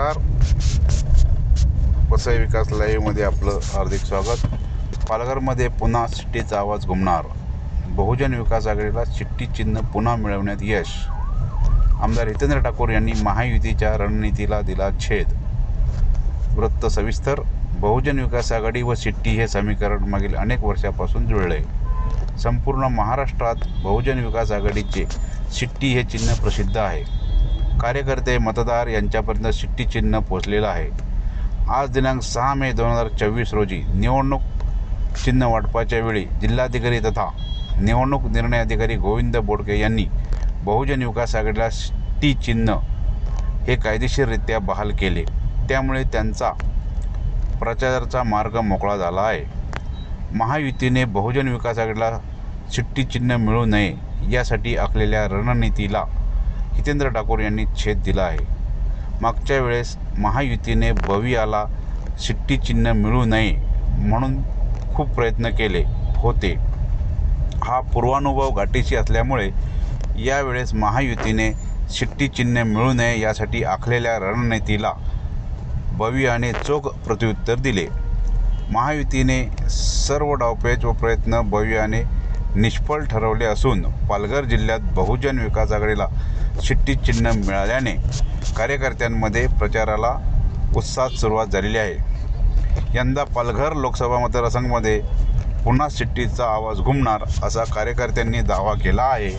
नमस्कार. वसई विकास लाईव्हमध्ये आपलं हार्दिक स्वागत. पालघरमध्ये पुन्हा शिट्टीचा आवाज घुमणार. बहुजन विकास आघाडीला शिट्टी चिन्ह पुन्हा मिळवण्यात यश. आमदार हितेंद्र ठाकूर यांनी महायुतीच्या रणनीतीला दिला छेद. वृत्त सविस्तर बहुजन विकास आघाडी व शिट्टी हे समीकरण मागील अनेक वर्षापासून जुळले. संपूर्ण महाराष्ट्रात बहुजन विकास आघाडीचे शिट्टी हे चिन्ह प्रसिद्ध आहे. कार्यकर्ते मतदार यांच्यापर्यंत शिट्टी चिन्ह पोचलेलं आहे. आज दिनांक सहा मे दोन हजार चोवीस रोजी निवडणूक चिन्ह वाटपाच्या वेळी जिल्हाधिकारी तथा निवडणूक निर्णय अधिकारी गोविंद बोडके यांनी बहुजन विकास आघाडीला शिट्टी चिन्ह हे कायदेशीररित्या बहाल केले. त्यामुळे त्यांचा प्रचाराचा मार्ग मोकळा झाला आहे. महायुतीने बहुजन विकास आघाडीला चिन्ह मिळू नये यासाठी आखलेल्या रणनीतीला हितेंद्र ठाकूर यांनी छेद दिला आहे. मागच्या वेळेस महायुतीने भवियाला शिट्टी चिन्ह मिळू नये म्हणून खूप प्रयत्न केले होते. हा पूर्वानुभव गाठीशी असल्यामुळे यावेळेस महायुतीने शिट्टी चिन्ह मिळू नये यासाठी आखलेल्या रणनीतीला भवियाने चोख प्रत्युत्तर दिले. महायुतीने सर्व डावपेच व प्रयत्न भव्याने निष्फळ ठरवले असून पालघर जिल्ह्यात बहुजन विकास आघाडीला शिट्टी चिन्ह मिळाल्याने कार्यकर्त्यांमध्ये प्रचाराला उत्साहात सुरुवात झालेली आहे. यंदा पालघर लोकसभा मतदारसंघामध्ये पुन्हा शिट्टीचा आवाज घुमणार असा कार्यकर्त्यांनी दावा केला आहे.